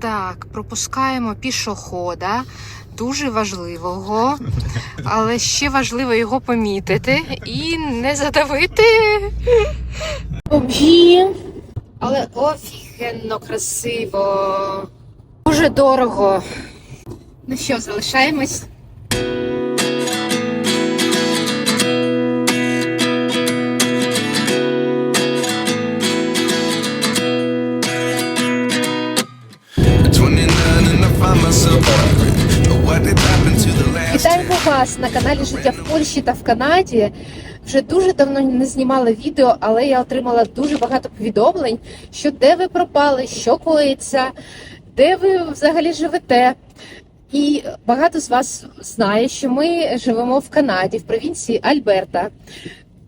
Так, пропускаємо пішохода, дуже важливого, але ще важливо його помітити і не задавити. Об'їм. Але офігенно красиво. Дуже дорого. Ну що, залишаємось? Вас на каналі Життя в Польщі та в Канаді. Вже дуже давно не знімала відео, але я отримала дуже багато повідомлень, що де ви пропали, що коїться, де ви взагалі живете. І багато з вас знає, що ми живемо в Канаді, в провінції Альберта.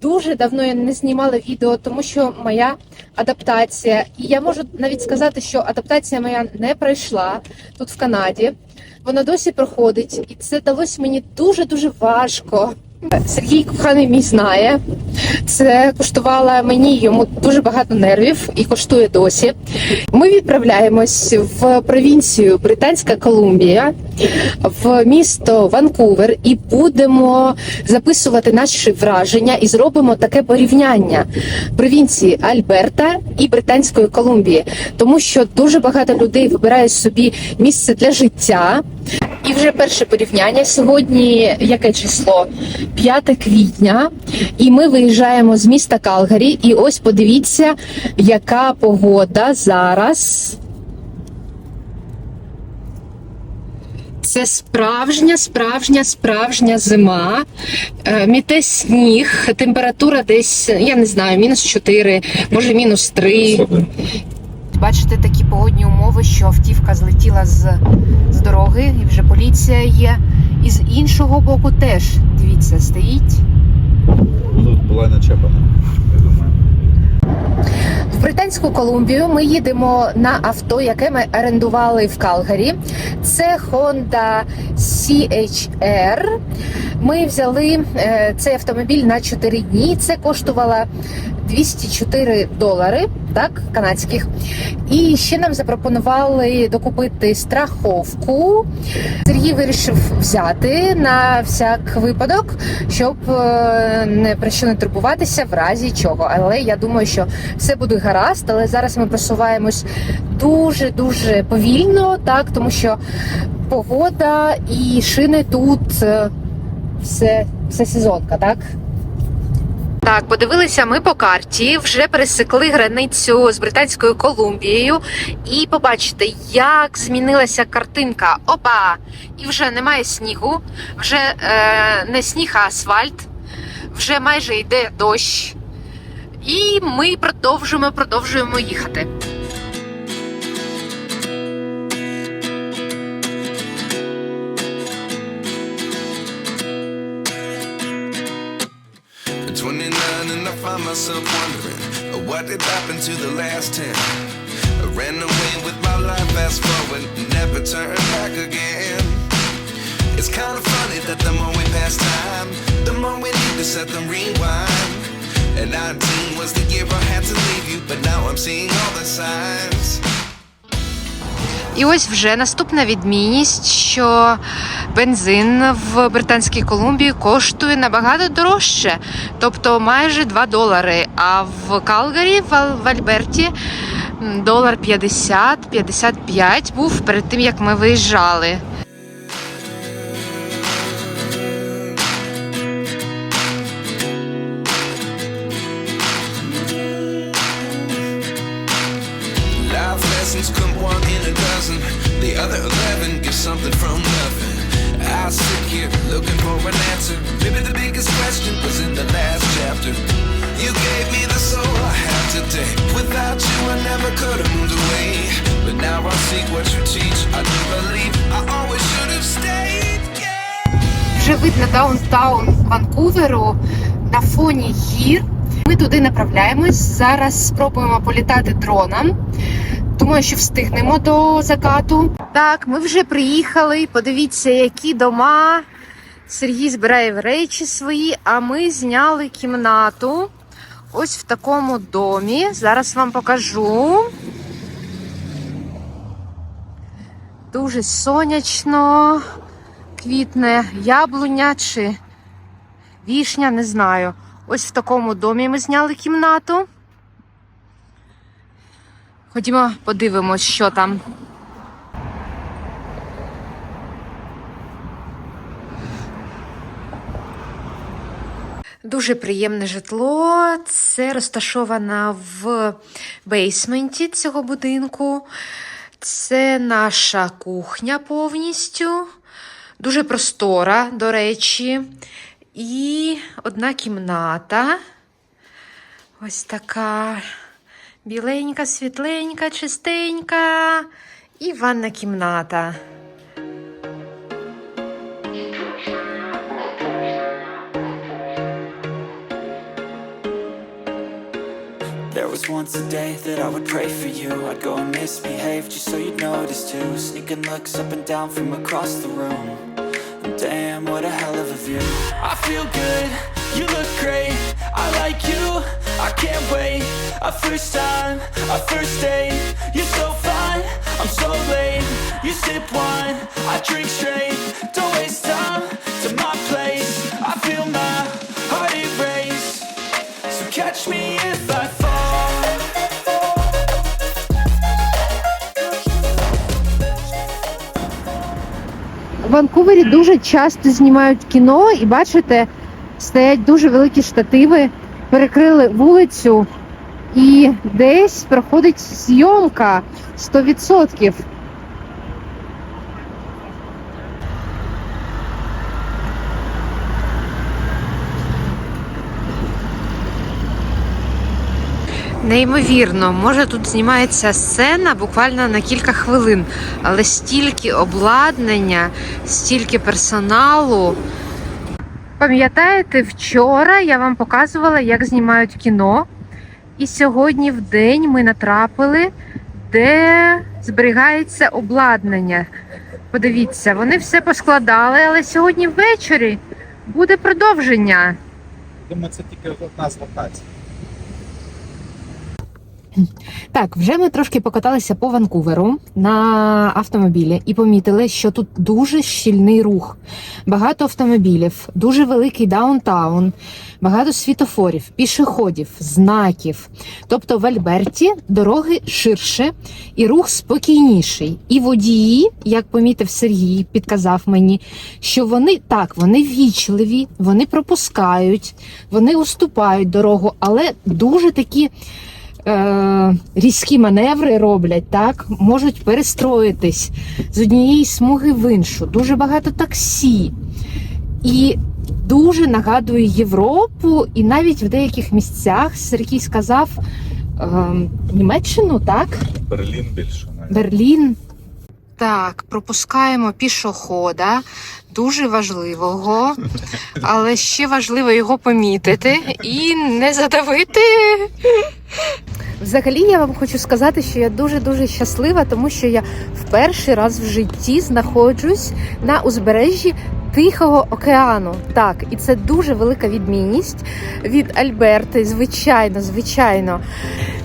Дуже давно я не знімала відео, тому що моя адаптація, і я можу навіть сказати, що адаптація моя не пройшла тут в Канаді. Вона досі проходить, і це далось мені дуже дуже важко. Сергій коханий мій знає. Це коштувало мені йому дуже багато нервів і коштує досі. Ми відправляємось в провінцію Британська Колумбія, в місто Ванкувер, і будемо записувати наші враження і зробимо таке порівняння провінції Альберта і Британської Колумбії, тому що дуже багато людей вибирають собі місце для життя. І вже перше порівняння сьогодні яке число? 5 квітня, і ми виїжджаємо з міста Калгарі. І ось подивіться, яка погода зараз. Це справжня, справжня, справжня зима. Е, Міте сніг, температура десь, я не знаю, мінус 4, може мінус 3. Бачите такі погодні умови, що автівка злетіла з, з дороги, і вже поліція є. І з іншого боку теж, дивіться, стоїть. Тут була начепана, я думаю. В Британську Колумбію ми їдемо на авто, яке ми орендували в Калгарі. Це Honda CHR. Ми взяли е, цей автомобіль на 4 дні. Це коштувало 204 долари, так, канадських. І ще нам запропонували докупити страховку. Сергій вирішив взяти на всяк випадок, щоб е, не про що не турбуватися в разі чого. Але я думаю, що все буде гаразд. Але зараз ми просуваємось дуже дуже повільно, так тому що погода і шини тут е, все, все сезонка, так. Так, подивилися ми по карті, вже пересекли границю з Британською Колумбією, і побачите, як змінилася картинка. Опа! І вже немає снігу, вже е, не сніг, а асфальт, вже майже йде дощ. І ми продовжуємо, продовжуємо їхати. At 29 and I find myself wondering uh, what did happen to the last 10 I ran away with my life fast forward never turn back again It's kind of funny that the more we pass time the more we need to set them rewind And 19 was the year I had to leave you but now I'm seeing all the signs І ось вже наступна відмінність, що бензин в Британській Колумбії коштує набагато дорожче, тобто майже 2 долари. А в Калгарі, в Ал- в Альберті, долар 50-55 був перед тим, як ми виїжджали. Dozen. The other eleven get something from nothing. I sit here looking for an answer. Maybe the biggest question was in the last chapter. You gave me the soul I have today. Without you, I never could have moved away. But now I see what you teach. I do believe I always should have stayed. Yeah. Вже видно даунтаун Ванкуверу на фоні гір. Ми туди направляємось. Зараз спробуємо політати дроном. Думаю, що встигнемо до закату. Так, ми вже приїхали. Подивіться, які дома. Сергій збирає речі свої, а ми зняли кімнату. Ось в такому домі. Зараз вам покажу. Дуже сонячно, квітне яблуня чи вішня, не знаю. Ось в такому домі ми зняли кімнату. Ходімо, подивимось, що там. Дуже приємне житло. Це розташовано в бейсменті цього будинку. Це наша кухня повністю. Дуже простора, до речі. І одна кімната. Ось така біленька, світленька, чистенька. І ванна кімната. There was once a day that I would pray for you I'd go and misbehave just so you'd notice too Sneaking looks up and down from across the room And Damn, what a hell of a view I feel good, you look great I like you, I can't wait A first time, a first date You're so fine, I'm so late You sip wine, I drink straight Don't waste time to my place I feel my heart erase So catch me if I fall В Ванкувері дуже часто знімають кіно, і бачите, стоять дуже великі штативи, перекрили вулицю, і десь проходить зйомка 100%. Неймовірно, може тут знімається сцена буквально на кілька хвилин, але стільки обладнання, стільки персоналу. Пам'ятаєте, вчора я вам показувала, як знімають кіно. І сьогодні в день ми натрапили, де зберігається обладнання. Подивіться, вони все поскладали, але сьогодні ввечері буде продовження. Думаю, це тільки одна з локацій. Так, вже ми трошки покаталися по Ванкуверу на автомобілі і помітили, що тут дуже щільний рух, багато автомобілів, дуже великий даунтаун, багато світофорів, пішоходів, знаків. Тобто в Альберті дороги ширше і рух спокійніший. І водії, як помітив Сергій, підказав мені, що вони так, вони вічливі, вони пропускають, вони уступають дорогу, але дуже такі е, різкі маневри роблять, так, можуть перестроїтись з однієї смуги в іншу. Дуже багато таксі. І дуже нагадує Європу, і навіть в деяких місцях Сергій сказав е, Німеччину, так? Берлін більше навіть. Берлін. Так, пропускаємо пішохода, дуже важливого, але ще важливо його помітити і не задавити. Взагалі, я вам хочу сказати, що я дуже дуже щаслива, тому що я в перший раз в житті знаходжусь на узбережжі Тихого океану. Так, і це дуже велика відмінність від Альберти. Звичайно, звичайно.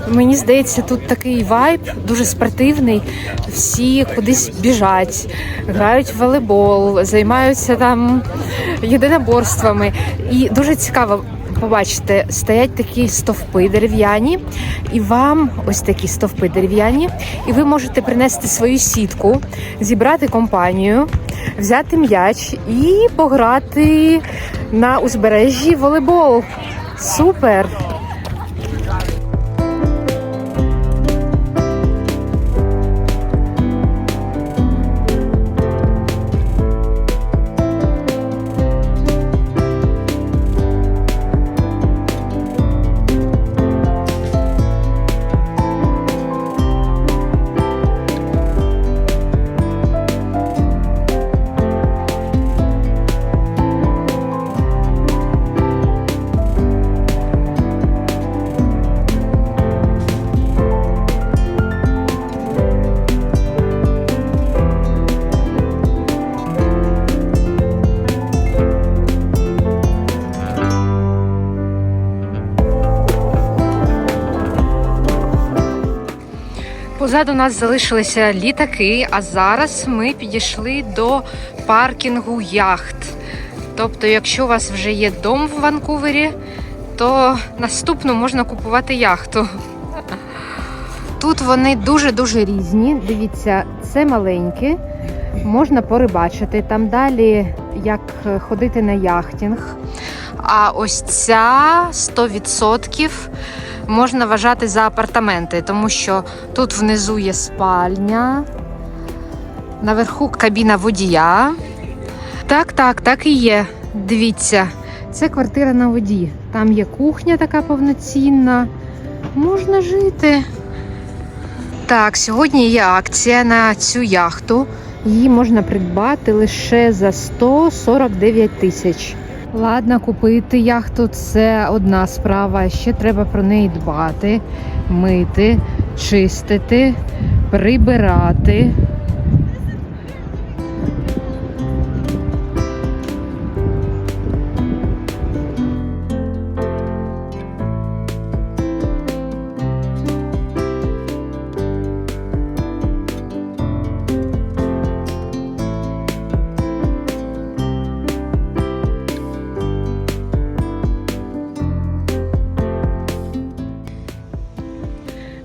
Мені здається, тут такий вайб дуже спортивний. Всі кудись біжать, грають в волейбол, займаються там єдиноборствами. І дуже цікаво побачите, стоять такі стовпи дерев'яні, і вам ось такі стовпи дерев'яні, і ви можете принести свою сітку, зібрати компанію, взяти м'яч і пограти на узбережжі волейбол. Супер! Позаду нас залишилися літаки, а зараз ми підійшли до паркінгу яхт. Тобто, якщо у вас вже є дом в Ванкувері, то наступно можна купувати яхту. Тут вони дуже-дуже різні. Дивіться, це маленькі, можна порибачити. Там далі як ходити на яхтинг. А ось ця 100% можна вважати за апартаменти, тому що тут внизу є спальня, наверху кабіна водія. Так, так, так і є. Дивіться, це квартира на воді. Там є кухня така повноцінна. Можна жити. Так, сьогодні є акція на цю яхту. Її можна придбати лише за 149 тисяч. Ладно, купити яхту це одна справа. Ще треба про неї дбати, мити, чистити, прибирати.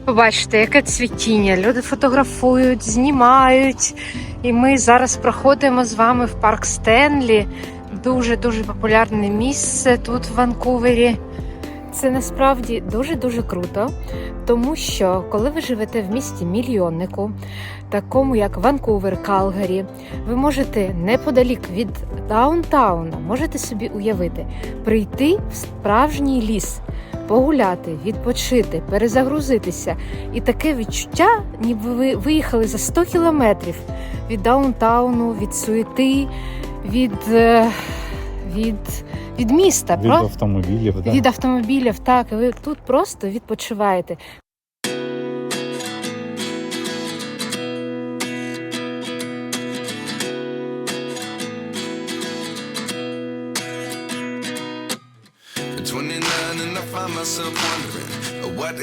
Побачите, яке цвітіння. Люди фотографують, знімають. І ми зараз проходимо з вами в парк Стенлі. Дуже дуже популярне місце тут в Ванкувері. Це насправді дуже дуже круто, тому що коли ви живете в місті мільйоннику, такому як Ванкувер, Калгарі, ви можете неподалік від даунтауна, можете собі уявити, прийти в справжній ліс, погуляти, відпочити, перезагрузитися. І таке відчуття, ніби ви виїхали за 100 кілометрів від даунтауну, від суети, від, е, від, від міста. Від Про- автомобілів, да. від автомобілів, так, і ви тут просто відпочиваєте.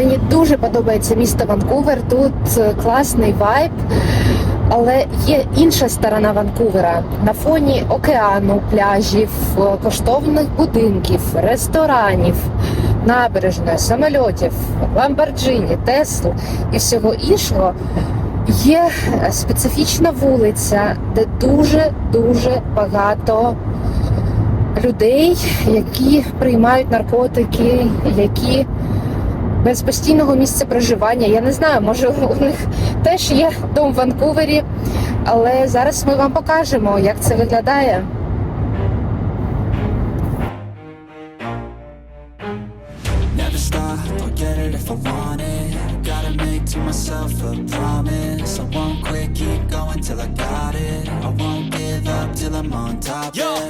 Мені дуже подобається місто Ванкувер. Тут е, класний вайб. Але є інша сторона Ванкувера на фоні океану, пляжів, е, коштовних будинків, ресторанів, набережної, самольотів, ламборджині, Тесл і всього іншого. Є е, специфічна вулиця, де дуже дуже багато людей, які приймають наркотики, які без постійного місця проживання. Я не знаю, може у них теж є дом в Ванкувері, але зараз ми вам покажемо, як це виглядає. Yo,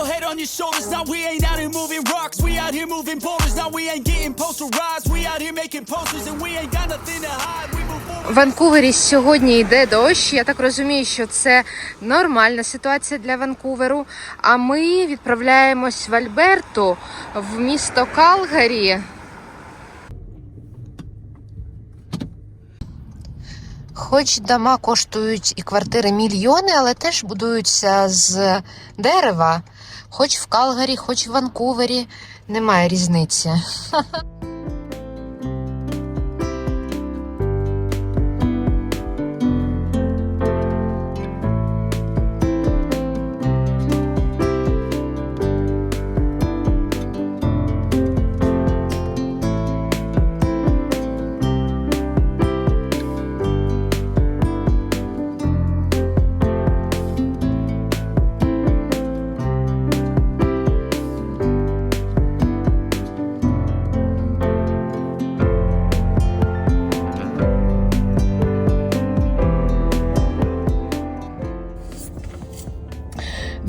Uh, your head on your shoulders. Now we ain't out here moving rocks. We out here moving boulders. Now we ain't getting posterized. We out here making posters and we ain't got nothing to hide. We move forward. В Ванкувері сьогодні йде дощ. Я так розумію, що це нормальна ситуація для Ванкуверу. А ми відправляємось в Альберту, в місто Калгарі. Хоч дома коштують і квартири мільйони, але теж будуються з дерева. Хоч в Калгарі, хоч в Ванкувері. Немає різниці.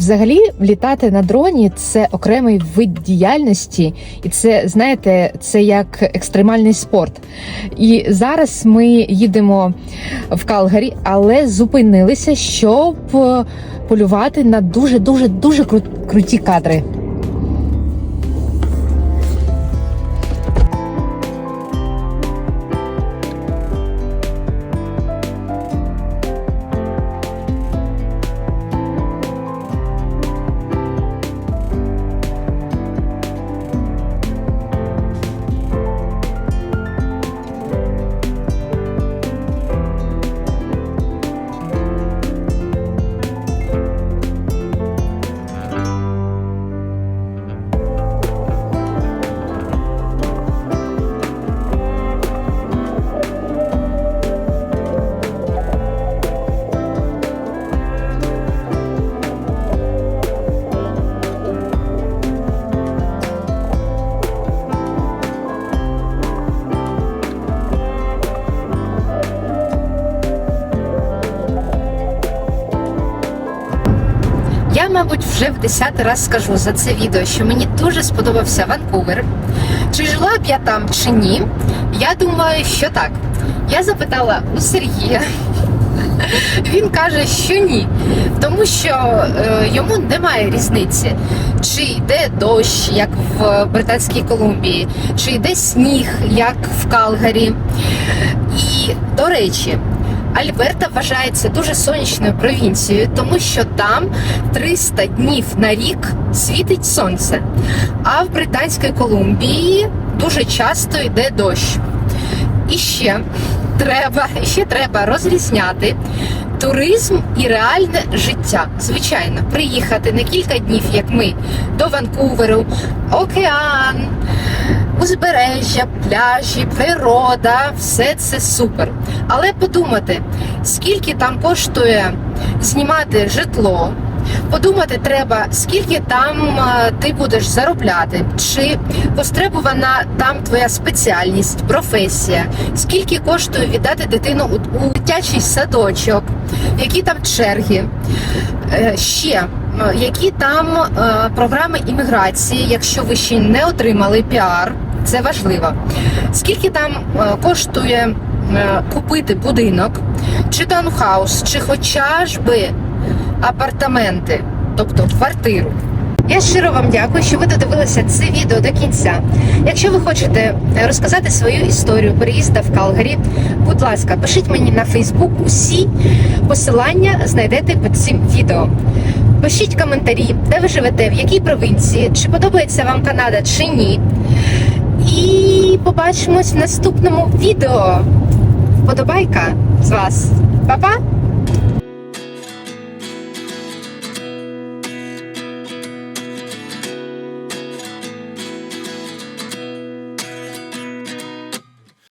Взагалі, літати на дроні це окремий вид діяльності, і це знаєте, це як екстремальний спорт. І зараз ми їдемо в Калгарі, але зупинилися, щоб е, полювати на дуже дуже дуже кру- круті кадри. Вже в десятий раз скажу за це відео, що мені дуже сподобався Ванкувер. Чи жила б я там, чи ні? Я думаю, що так. Я запитала у Сергія. Він каже, що ні, тому що е, йому немає різниці, чи йде дощ, як в Британській Колумбії, чи йде сніг, як в Калгарі. І до речі, Альберта вважається дуже сонячною провінцією, тому що там 300 днів на рік світить сонце. А в Британській Колумбії дуже часто йде дощ. І ще треба, ще треба розрізняти туризм і реальне життя. Звичайно, приїхати на кілька днів, як ми, до Ванкуверу, океан, узбережжя, пляжі, природа, все це супер. Але подумати, скільки там коштує знімати житло. Подумати треба, скільки там е, ти будеш заробляти, чи постребувана там твоя спеціальність, професія, скільки коштує віддати дитину у, дитячий садочок, які там черги, Е, ще які там е, програми імміграції, якщо ви ще не отримали піар, це важливо. Скільки там е, коштує е, купити будинок, чи таунхаус, чи хоча ж би апартаменти, тобто квартиру. Я щиро вам дякую, що ви додивилися це відео до кінця. Якщо ви хочете розказати свою історію переїзду в Калгарі, будь ласка, пишіть мені на Фейсбук. Усі посилання знайдете під цим відео. Пишіть коментарі, де ви живете, в якій провінції, чи подобається вам Канада чи ні. І побачимось в наступному відео. Вподобайка з вас. Па-па!